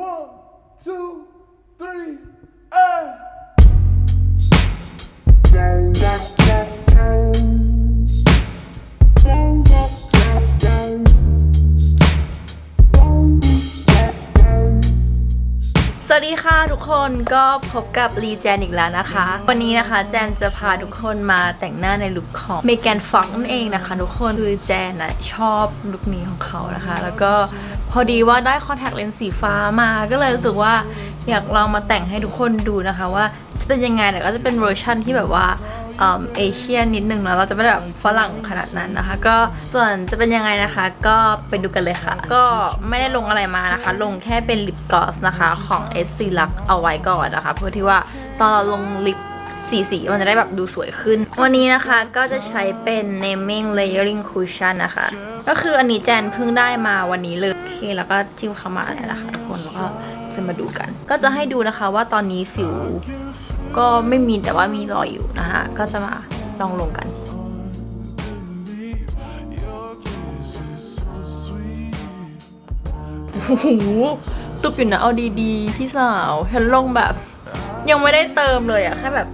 One, two, three, and. วัสดีค่ะทุกคนก็พบกับลีแจนอีกแล้วนะคะ วันนี้นะคะแจนจะพาทุกคนมาแต่งหน้าในลุคของเมแกนฟ็อกนั่นเองนะคะ ทุกคนคือแจนนะชอบลุคนี้ของเขานะคะ แล้วก็พอดีว่าได้คอนแทคเลนส์สีฟ้ามาก็เลยรู้สึกว่าอยากลองมาแต่งให้ทุกคนดูนะคะ ว่าจะเป็นยังไงแต่ก็จะเป็นเวอร์ชั่นที่แบบว่า เอเชียนิดนึงเนาะเราจะไม่ได้แบบฝรั่งขนาดนั้นนะคะ ก็ส่วนจะเป็นยังไงนะคะ ก็ไปดูกันเลยค่ะ ก็ไม่ได้ลงอะไรมานะคะ ลงแค่เป็นลิปกลอสนะคะของ s c l u x เอาไว้ก่อนนะคะ เพื่อที่ว่าตอนเราลงลิปสีสีมันจะได้แบบดูสวยขึ้น วันนี้นะคะก็จะใช้เป็น naming layering cushion นะคะ ก็คืออันนี้แจนเพิ่งได้มาวันนี้เลยโอเคแล้วก็จิ้มเข้ามาแล้วนะคะทุกคนแล้วก็จะมาดูกัน ก็จะให้ดูนะคะว่าตอนนี้สิว ก็ไม่มีแต่ว่ามีรอยอยู่นะคะก็จะมาลองลงกันโอ้โหตุบอยู่นะเอาดีๆพี่สาวเห็นลงแบบ ยังไม่ได้เติมเลยอะแค่แบบ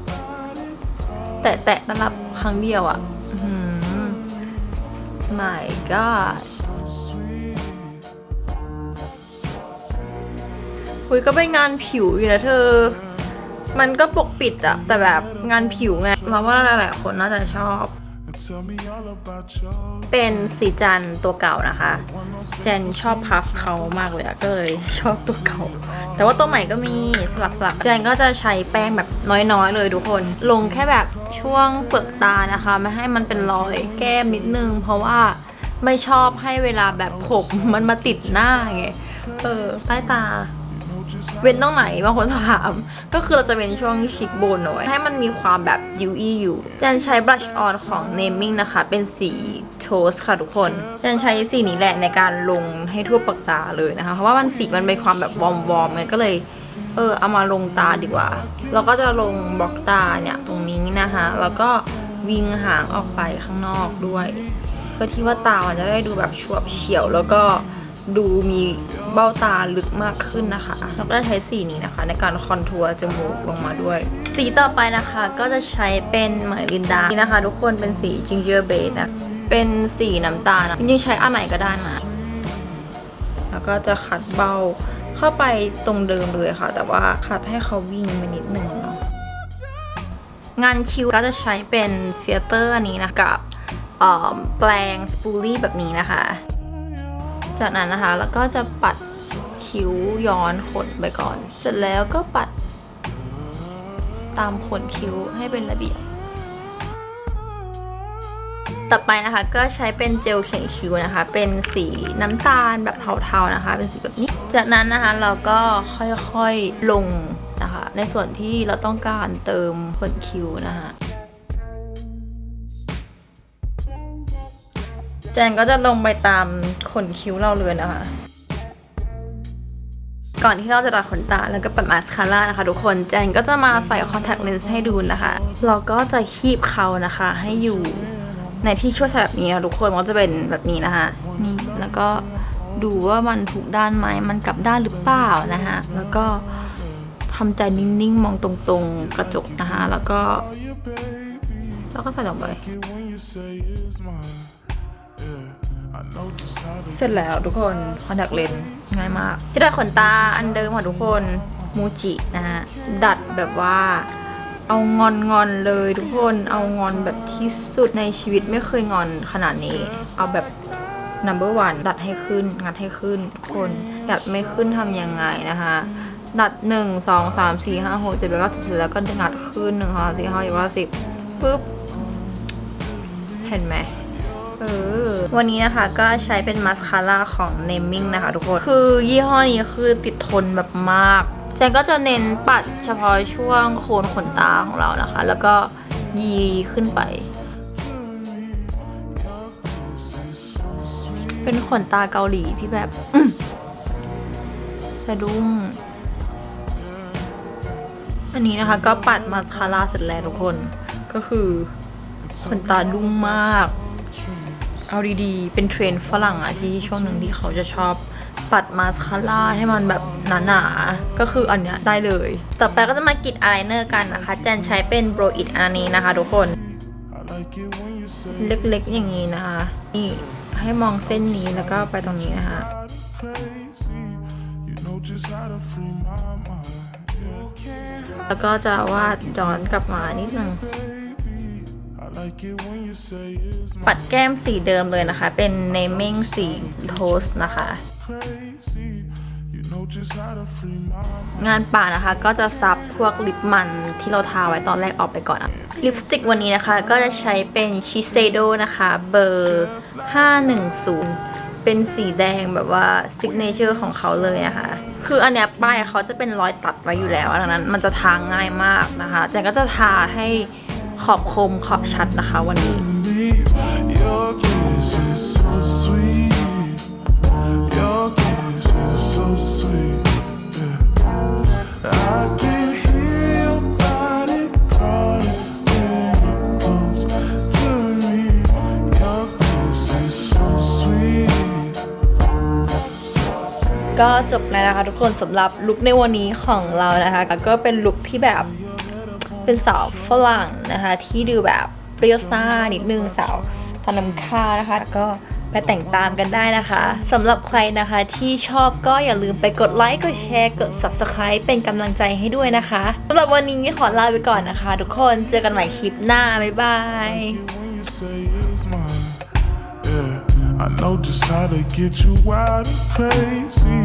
แตะแตะๆรับครั้งเดียวอะหือ my god อุ้ยก็เป็นงานผิวอยู่นะเธอ มันก็ปกปิดอะแต่แบบงานผิวไงเราว่าหลายๆคนน่าจะชอบ เป็นสีจันตัวเก่านะคะ เจนชอบพัฟเขามากเลยอะก็เลยชอบตัวเก่า แต่ว่าตัวใหม่ก็มีสลับสลับเจนก็จะใช้แป้งแบบน้อยๆเลยทุกคน ลงแค่แบบช่วงเปลือกตานะคะ ไม่ให้มันเป็นรอยแก้มนิดนึง เพราะว่าไม่ชอบให้เวลาแบบผมมันมาติดหน้าไง เออ ใต้ตา เว้นตรงไหนบางคนถาม ก็คือเราจะเว้นช่วงชิคโบนเอาไว้ให้มันมีความแบบยูอีอยู่จันใช้บลัชออนของ Naming นะคะ เป็นสีโทสค่ะทุกคนจันใช้สีนี้แหละในการลงให้ทั่วปากตาเลยนะคะ เพราะว่ามันสีมันเป็นความแบบวอมวอมไงก็เลยเออเอามาลงตาดีกว่า เราก็จะลงบล็อกตาเนี่ยตรงนี้นะคะ แล้วก็วิงหางออกไปข้างนอกด้วย เพื่อที่ว่าตามันจะได้ดูแบบฉวบเฉียวแล้วก็ดูมี เบ้าตาลึกมากขึ้นนะคะ แล้วก็ใช้สีนี้นะคะ ในการคอนทัวร์จมูกลงมาด้วย สีต่อไปนะคะก็จะใช้เป็นเหมือนลินดานี่นะคะ ทุกคนเป็นสี ginger beige นะ เป็นสีน้ำตาลนะจริงๆใช้อันไหนก็ได้นะแล้วก็จะคัดเบ้าเข้าไปตรงเดิมเลยค่ะ แต่ว่าคัดให้เขาวิ่งไปนิดนึงเนาะงานคิวก็จะใช้เป็นเฟียเตอร์อันนี้นะกับแปลงสปูลี่แบบนี้นะคะ จากนั้นนะคะแล้วก็จะปัดคิ้วย้อนขนไปก่อน เสร็จแล้วก็ปัดตามขนคิ้วให้เป็นระเบียบ ต่อไปนะคะก็ใช้เป็นเจลเขียนคิ้วนะคะ เป็นสีน้ำตาลแบบเทาๆนะคะ เป็นสีแบบนี้ จากนั้นนะคะเราก็ค่อยๆลงนะคะ ในส่วนที่เราต้องการเติมขนคิ้วนะคะ จนก็จะลงไปตามขนคิ้วเราเลยนะคะ ก่อนที่เราจะตัดขนตาแล้วก็ปัดมาสคาร่านะคะ ทุกคน แจนก็จะมาใส่คอนแทคเลนส์ให้ดูนะคะ เราก็จะคีบเขานะคะ ให้อยู่ในที่ช่วยใส่แบบนี้นะทุกคนมันก็จะเป็นแบบนี้นะคะ นี่ แล้วก็ดูว่ามันถูกด้านไหม มันกลับด้านหรือเปล่านะคะ แล้วก็ทำใจนิ่งๆ มองตรงๆ กระจกนะคะ แล้วก็ แล้วก็ใส่ลงไป เสร็จแล้วทุกคนคอนแทคเลนส์ง่ายมากที่ดัดขนตาอันเดิมของทุกคนมูจินะฮะ ดัดแบบว่าเอางอนงอนเลยทุกคนเอางอนแบบที่สุดในชีวิตไม่เคยงอนขนาดนี้ เอาแบบ number one ดัดให้ขึ้น งัดให้ขึ้นทุกคนดัดไม่ขึ้นทำยังไงนะคะดัดหนึ่งสองสามสี่ห้าหกเจ็ดแปดเก้าสิบสิบแล้วก็งัดขึ้นหนึ่งสองสามสี่ห้าหกเจ็ดแปดเก้าสิบปุ๊บเห็นไหม เออ วันนี้นะคะก็ใช้เป็นมาสคาร่าของ Naming นะคะทุกคน คือยี่ห้อนี้คือติดทนแบบมากแจนก็จะเน้นปัดเฉพาะช่วงโคนขนตาของเรานะคะ แล้วก็ยีขึ้นไป เป็นขนตาเกาหลีที่แบบสะดุ้งอันนี้นะคะก็ปัดมาสคาร่าเสร็จแล้วทุกคน ก็คือขนตาดุ้งมาก เอาดีๆ เป็นเทรนฝรั่งอะที่ช่วงหนึ่งที่เขาจะชอบปัดมาสคาร่าให้มันแบบหนาๆ ก็คืออันเนี้ยได้เลย ต่อไปก็จะมากรีดอายไลเนอร์กันนะคะ แจนใช้เป็นโบรอิดอันนี้นะคะทุกคน เล็กๆอย่างนี้นะคะ นี่ให้มองเส้นนี้แล้วก็ไปตรงนี้นะคะแล้วก็จะวาดย้อนกลับมานิดนึง ปัดแก้มสีเดิมเลยนะคะ เป็น naming สีโทสนะคะ crazy. You know just how to free my mind. งานป่านะคะก็จะซับพวกลิปมันที่เราทาไว้ตอนแรกออกไปก่อนอะลิปสติกวันนี้นะคะก็จะใช้เป็นชิเซโดนะคะเบอร์ 510 เป็นสีแดงแบบว่าซิกเนเจอร์ของเขาเลยนะคะคืออันเนี้ยป้ายเขาจะเป็นรอยตัดไว้อยู่แล้วดังนั้น มันจะทาง่ายมากนะคะแต่ก็จะทาให้ ขอบคมขอบชัดนะคะวันนี้ ก็จบแล้วนะคะทุกคนสำหรับลุคในวันนี้ของเรานะคะ ก็เป็นลุคที่แบบ เป็นสาวฝรั่งนะคะที่ดูแบบเปรี้ยวซ่านิดนึงสาวทานน้ำข้าวนะคะก็ไปแต่งตามกันได้นะคะสำหรับใครนะคะที่ชอบก็อย่าลืมไปกดไลค์กดแชร์กด subscribe เป็นกำลังใจให้ด้วยนะคะสำหรับวันนี้ขอลาไปก่อนนะคะ ทุกคนเจอกันใหม่คลิปหน้า บ๊ายบาย When you say it's mine. Yeah, I know just how to get you wild and crazy.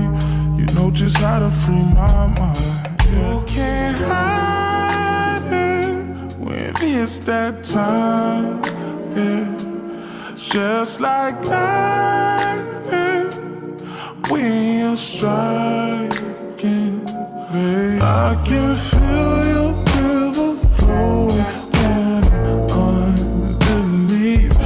You know just how to free my mind. You can't hide it when it's that time. Yeah, just like lightning when you're striking. Babe, I can feel